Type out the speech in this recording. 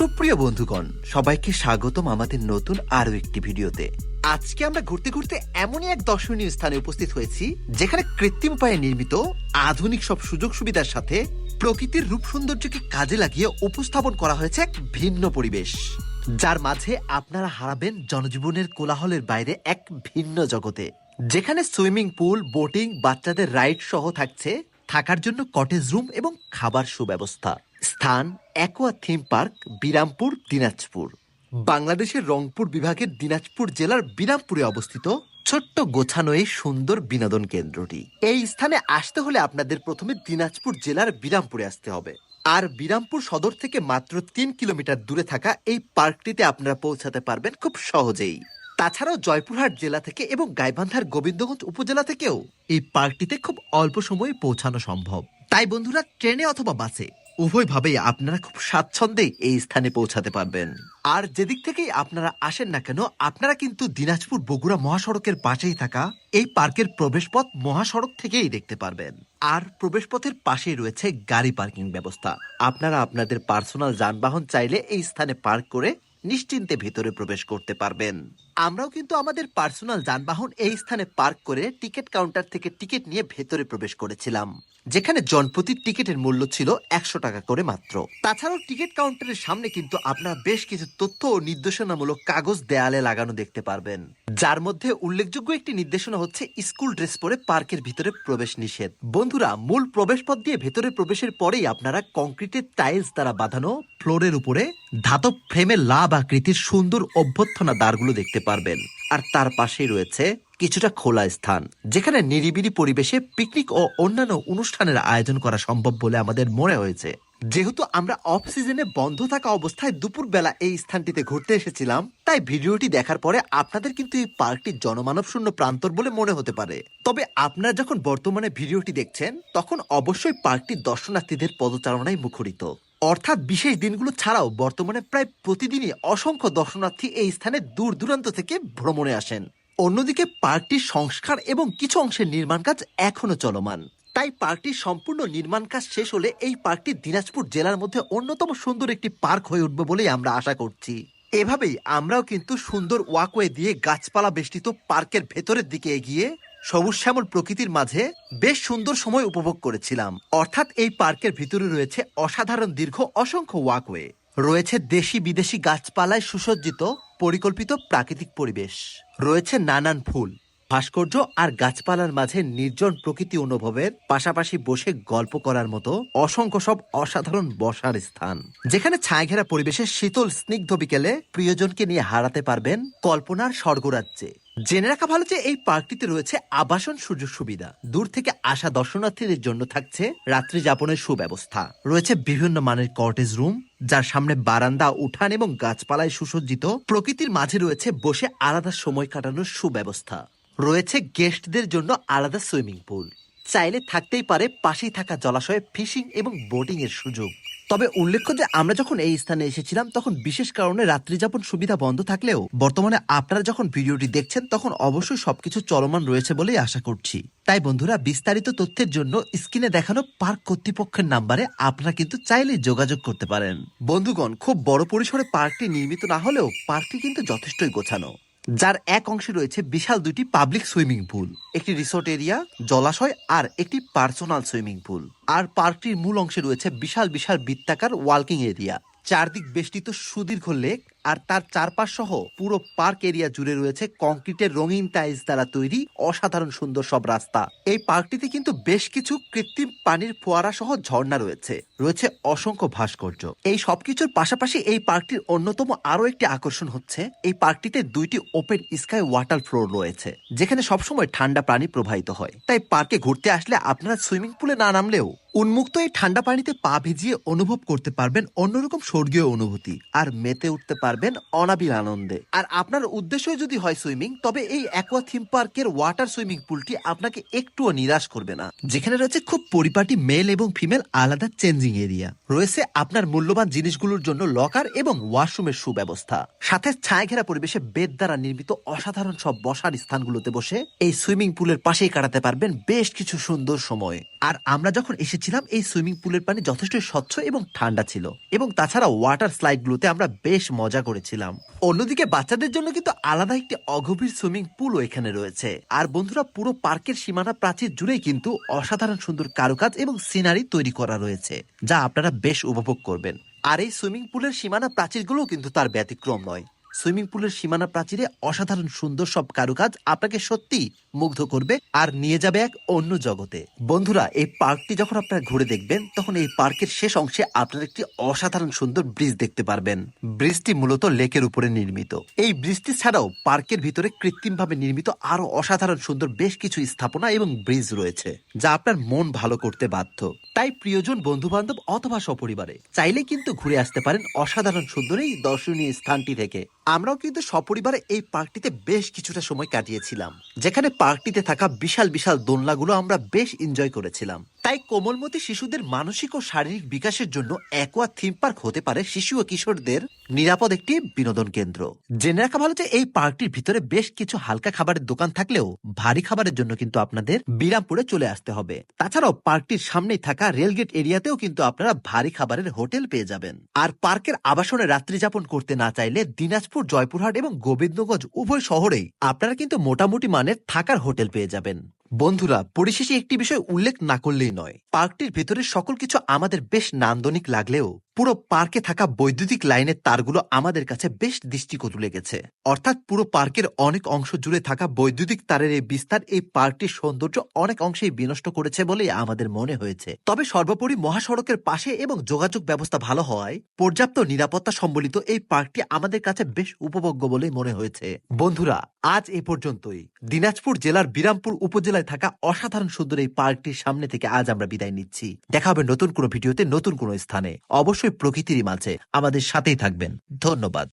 সুপ্রিয় বন্ধুগণ, সবাইকে স্বাগতম আমাদের নতুন আরও একটি ভিডিওতে। আজকে আমরা ঘুরতে ঘুরতে এমনই এক দর্শনীয় স্থানে উপস্থিত হয়েছি, যেখানে কৃত্রিম উপায়ে নির্মিত আধুনিক সব সুযোগ সুবিধার সাথে প্রকৃতির রূপ সৌন্দর্যকে কাজে লাগিয়ে উপস্থাপন করা হয়েছে এক ভিন্ন পরিবেশ। যার মাঝে আপনারা হারাবেন জনজীবনের কোলাহলের বাইরে এক ভিন্ন জগতে, যেখানে সুইমিং পুল, বোটিং, বাচ্চাদের রাইড সহ থাকছে থাকার জন্য কটেজ রুম এবং খাবার সুব্যবস্থা। স্থান aqua theme park, Birampur, Dinajpur. বাংলাদেশের রংপুর বিভাগের দিনাজপুর জেলার বিরামপুরে অবস্থিত ছোট্ট গোছানো এই সুন্দর বিনোদন কেন্দ্রটি। এই স্থানে আসতে হলে আপনাদের প্রথমে দিনাজপুর জেলার বিরামপুরে আসতে হবে। আর বিরামপুর সদর থেকে মাত্র তিন কিলোমিটার দূরে থাকা এই পার্কটিতে আপনারা পৌঁছাতে পারবেন খুব সহজেই। তাছাড়াও জয়পুরহাট জেলা থেকে এবং গাইবান্ধার গোবিন্দগঞ্জ উপজেলা থেকেও এই পার্কটিতে খুব অল্প সময়ে পৌঁছানো সম্ভব। তাই বন্ধুরা, ট্রেনে অথবা বাসে উভয়ভাবেই আপনারা খুব স্বাচ্ছন্দ্যে এই স্থানে পৌঁছাতে পারবেন। আর যেদিক থেকেই আপনারা আসেন না কেন, আপনারা কিন্তু দিনাজপুর বগুড়া মহাসড়কের পাশেই থাকা এই পার্কের প্রবেশপথ মহাসড়ক থেকেই দেখতে পারবেন। আর প্রবেশপথের পাশেই রয়েছে গাড়ি পার্কিং ব্যবস্থা। আপনারা আপনাদের পার্সোনাল যানবাহন চাইলে এই স্থানে পার্ক করে নিশ্চিন্তে ভিতরে প্রবেশ করতে পারবেন। আমরাও কিন্তু আমাদের পার্সোনাল যানবাহন এই স্থানে পার্ক করে টিকিট কাউন্টার থেকে টিকিট নিয়ে ভেতরে প্রবেশ করেছিলাম। যেখানে জনপ্রতি টিকিটের মূল্য ছিল একশো টাকা করে মাত্র। তাছাড়াও টিকিট কাউন্টারের সামনে কিন্তু আপনারা বেশ কিছু তথ্য ও নির্দেশনামূলক কাগজ দেয়ালে লাগানো দেখতে পারবেন। যার মধ্যে উল্লেখযোগ্য একটি নির্দেশনা হচ্ছে স্কুল ড্রেস পরে পার্কের ভিতরে প্রবেশ নিষেধ। বন্ধুরা, মূল প্রবেশ পথ দিয়ে ভেতরে প্রবেশের পরেই আপনারা কংক্রিটের টাইলস দ্বারা বাঁধানো ফ্লোরের উপরে ধাতব ফ্রেমে লাভ আকৃতির সুন্দর অভ্যর্থনা দ্বারগুলো দেখতে পারবেন। আর তার পাশেই রয়েছে কিছুটা খোলা স্থান, যেখানে নিরিবিলি পরিবেশে পিকনিক ও অন্যান্য অনুষ্ঠানের আয়োজন করা সম্ভব বলে আমাদের মনে হয়েছে। যেহেতু আমরা অফ সিজনে বন্ধ থাকা অবস্থায় দুপুর বেলা এই স্থানটিতে ঘুরতে এসেছিলাম, তাই ভিডিওটি দেখার পরে আপনাদের কিন্তু এই পার্কটি জনমানব শূন্য প্রান্তর বলে মনে হতে পারে। তবে আপনারা যখন বর্তমানে ভিডিওটি দেখছেন, তখন অবশ্যই পার্কটি দর্শনার্থীদের পদচারণায় মুখরিত। অর্থাৎ বিশেষ দিনগুলো ছাড়াও বর্তমানে প্রায় প্রতিদিনই অসংখ্য দর্শনার্থী এই স্থানে দূর দূরান্ত থেকে ভ্রমণে আসেন। অন্যদিকে পার্কটির সংস্কার এবং কিছু অংশের নির্মাণ কাজ এখনও চলমান। তাই পার্কটির সম্পূর্ণ নির্মাণ কাজ শেষ হলে এই পার্কটি দিনাজপুর জেলার মধ্যে অন্যতম সুন্দর একটি পার্ক হয়ে উঠবে বলেই আমরা আশা করছি। এভাবেই আমরাও কিন্তু সুন্দর ওয়াকওয়ে দিয়ে গাছপালা বেষ্টিত পার্কের ভেতরের দিকে এগিয়ে সবুজ শ্যামল প্রকৃতির মাঝে বেশ সুন্দর সময় উপভোগ করেছিলাম। অর্থাৎ এই পার্কের ভিতরে রয়েছে অসাধারণ দীর্ঘ অসংখ্য ওয়াকওয়ে। রয়েছে দেশি বিদেশি গাছপালায় সুসজ্জিত পরিকল্পিত প্রাকৃতিক পরিবেশ। রয়েছে নানান ফুল, ভাস্কর্য আর গাছপালার মাঝে নির্জন প্রকৃতি অনুভবের পাশাপাশি বসে গল্প করার মতো অসংখ্য সব অসাধারণ বসার স্থান। যেখানে ছায়াঘেরা পরিবেশে শীতল স্নিগ্ধ বিকেলে প্রিয়জনকে নিয়ে হারাতে পারবেন কল্পনার স্বর্গরাজ্যে। জেনে রাখা ভালো যে এই পার্কটিতে রয়েছে আবাসন সুযোগ সুবিধা। দূর থেকে আসা দর্শনার্থীদের জন্য থাকছে রাত্রি যাপনের সুব্যবস্থা। রয়েছে বিভিন্ন মানের কটেজ রুম যার সামনে বারান্দা, উঠান এবং গাছপালায় সুসজ্জিত, প্রকৃতির মাঝে রয়েছে বসে আলাদা সময় কাটানোর সুব্যবস্থা। রয়েছে গেস্টদের জন্য আলাদা সুইমিং পুল। চাইলে থাকতেই পারে পাশেই থাকা জলাশয়ে ফিশিং এবং বোটিং এর সুযোগ। তবে উল্লেখ্য যে আমরা যখন এই স্থানে এসেছিলাম, তখন বিশেষ কারণে রাত্রিযাপন সুবিধা বন্ধ থাকলেও বর্তমানে আপনারা যখন ভিডিওটি দেখছেন, তখন অবশ্যই সবকিছু চলমান রয়েছে বলেই আশা করছি। তাই বন্ধুরা, বিস্তারিত তথ্যের জন্য স্ক্রিনে দেখানো পার্ক কর্তৃপক্ষের নাম্বারে আপনারা কিন্তু চাইলেই যোগাযোগ করতে পারেন। বন্ধুগণ, খুব বড় পরিসরে পার্কটি নির্মিত না হলেও পার্কটি কিন্তু যথেষ্টই গোছানো। যার এক অংশে রয়েছে বিশাল দুটি পাবলিক সুইমিং পুল একটি রিসোর্ট এরিয়া জলাশয় আর একটি পার্সোনাল সুইমিং পুল আর পার্কটির মূল অংশে রয়েছে বিশাল বিশাল বৃত্তাকার ওয়ার্কিং এরিয়া চারদিক বেষ্টিত সুদীর্ঘ লেক আর তার চারপাশ সহ পুরো পার্ক এরিয়া জুড়ে রয়েছে কংক্রিটের রঙিন টাইলস দ্বারা তৈরি অসাধারণ সুন্দর সব রাস্তা। এই পার্কটিতে কিন্তু বেশ কিছু কৃত্রিম পানির ফোয়ারা সহ ঝর্ণা রয়েছে। রয়েছে অসংখ্য ভাস্কর্য। এই সবকিছুর পাশাপাশি এই পার্কটির অন্যতম আরও একটি আকর্ষণ হচ্ছে, এই পার্কটিতে দুইটি ওপেন স্কাই ওয়াটার ফ্লোর রয়েছে, যেখানে সবসময় ঠান্ডা পানি প্রবাহিত হয়। তাই পার্কে ঘুরতে আসলে আপনারা সুইমিং পুলে না নামলেও উন্মুক্ত এই ঠান্ডা পানিতে পা ভিজিয়ে অনুভব করতে পারবেন অন্যরকম স্বর্গীয় অনুভূতি আর মেতে উঠতে পারবেন পারবেন অনাবিল আনন্দে। আর আপনার উদ্দেশ্য যদি হয় সুইমিং, তবে এই অ্যাকোয়া থিম পার্কের ওয়াটার সুইমিং পুলটি আপনাকে একটুও নিরাশ করবে না, যেখানে রয়েছে খুব পরিপাটি মেল এবং ফিমেল আলাদা চেঞ্জিং এরিয়া রয়েছে আপনার মূল্যবান জিনিসগুলোর জন্য লকার এবং ওয়াশরুমের সুব্যবস্থা। সাথে ছায়া ঘেরা পরিবেশে বেদ দ্বারা নির্মিত অসাধারণ সব বসার স্থানগুলোতে বসে এই সুইমিং পুলের পাশেই কাটাতে পারবেন বেশ কিছু সুন্দর সময়। আর আমরা যখন এসেছিলাম, এই সুইমিং পুলের পানি যথেষ্ট স্বচ্ছ এবং ঠান্ডা ছিল এবং তাছাড়া ওয়াটার স্লাইডগুলোতে আমরা বেশ মজা করেছিলাম। অন্যদিকে বাচ্চাদের জন্য কিন্তু আলাদা একটি অগভীর সুইমিং পুলও এখানে রয়েছে। আর বন্ধুরা, পুরো পার্কের সীমানা প্রাচীর জুড়েই কিন্তু অসাধারণ সুন্দর কারুকাজ এবং সিনারি তৈরি করা রয়েছে, যা আপনারা বেশ উপভোগ করবেন। আর এই সুইমিং পুলের সীমানা প্রাচীরগুলোও কিন্তু তার ব্যতিক্রম নয়। সুইমিং পুলের সীমানা প্রাচীরে অসাধারণ সুন্দর সব কারুকাজ আপনাকে সত্যি মুগ্ধ করবে আর নিয়ে যাবে এক অন্য জগতে। বন্ধুরা, এই পার্কটি যখন আপনারা ঘুরে দেখবেন, তখন এই পার্কের শেষ অংশে আপনারা একটি অসাধারণ সুন্দর ব্রিজ দেখতে পারবেন। ব্রিজটি মূলত লেকের উপরে নির্মিত। এই ব্রিজটি ছাড়াও পার্কের ভিতরে কৃত্রিমভাবে নির্মিত আরও অসাধারণ সুন্দর বেশ কিছু স্থাপনা এবং ব্রিজ রয়েছে, যা আপনার মন ভালো করতে বাধ্য। তাই প্রিয়জন বন্ধু বান্ধব অথবা সপরিবারে চাইলে কিন্তু ঘুরে আসতে পারেন অসাধারণ সুন্দর এই দর্শনীয় স্থানটি থেকে। আমরাও কিন্তু সপরিবারে এই পার্কটিতে বেশ কিছুটা সময় কাটিয়েছিলাম। যেখানে পার্কটিতে থাকা বিশাল বিশাল দোলনাগুলো আমরা বেশ এনজয় করেছিলাম। তাই কোমলমতি শিশুদের মানসিক ও শারীরিক বিকাশের জন্য একোয়া থিম পার্ক হতে পারে শিশু ও কিশোরদের নিরাপদ একটি বিনোদন কেন্দ্র। জেনে রাখা ভালো যে এই পার্কটির ভিতরে বেশ কিছু হালকা খাবারের দোকান থাকলেও ভারী খাবারের জন্য কিন্তু আপনাদের বিরামপুরে চলে আসতে হবে। তাছাড়াও পার্কটির সামনেই থাকা রেলগেট এরিয়াতেও কিন্তু আপনারা ভারী খাবারের হোটেল পেয়ে যাবেন। আর পার্কের আবাসনে রাত্রি যাপন করতে না চাইলে দিনাজপুর, জয়পুরহাট এবং গোবিন্দগঞ্জ উভয় শহরেই আপনারা কিন্তু মোটামুটি মানের থাকার হোটেল পেয়ে যাবেন। বন্ধুরা, পরিশেষে একটি বিষয় উল্লেখ না করলেই নয়। পার্কটির ভেতরে সকল কিছু আমাদের বেশ নান্দনিক লাগলেও পুরো পার্কে থাকা বৈদ্যুতিক লাইনের তারগুলো আমাদের কাছে বেশ দৃষ্টিকটু লেগেছে। অর্থাৎ পুরো পার্কের অনেক অংশ জুড়ে থাকা বৈদ্যুতিক তারের এই বিস্তার এই পার্কটির সৌন্দর্য অনেক অংশেই বিনষ্ট করেছে বলেই আমাদের মনে হয়েছে। তবে সর্বোপরি মহাসড়কের পাশে এবং যোগাযোগ ব্যবস্থা ভালো হওয়ায় পর্যাপ্ত নিরাপত্তা সম্বলিত এই পার্কটি আমাদের কাছে বেশ উপভোগ্য বলে মনে হয়েছে। বন্ধুরা, আজ এ পর্যন্তই। দিনাজপুর জেলার বিরামপুর উপজেলায় থাকা অসাধারণ সুন্দর এই পার্কটির সামনে থেকে আজ আমরা বিদায় নিচ্ছি। দেখা হবে নতুন কোনো ভিডিওতে নতুন কোনো স্থানে। অবশ্যই প্রকৃতিরই মাঝে আমাদের সাথেই থাকবেন। ধন্যবাদ।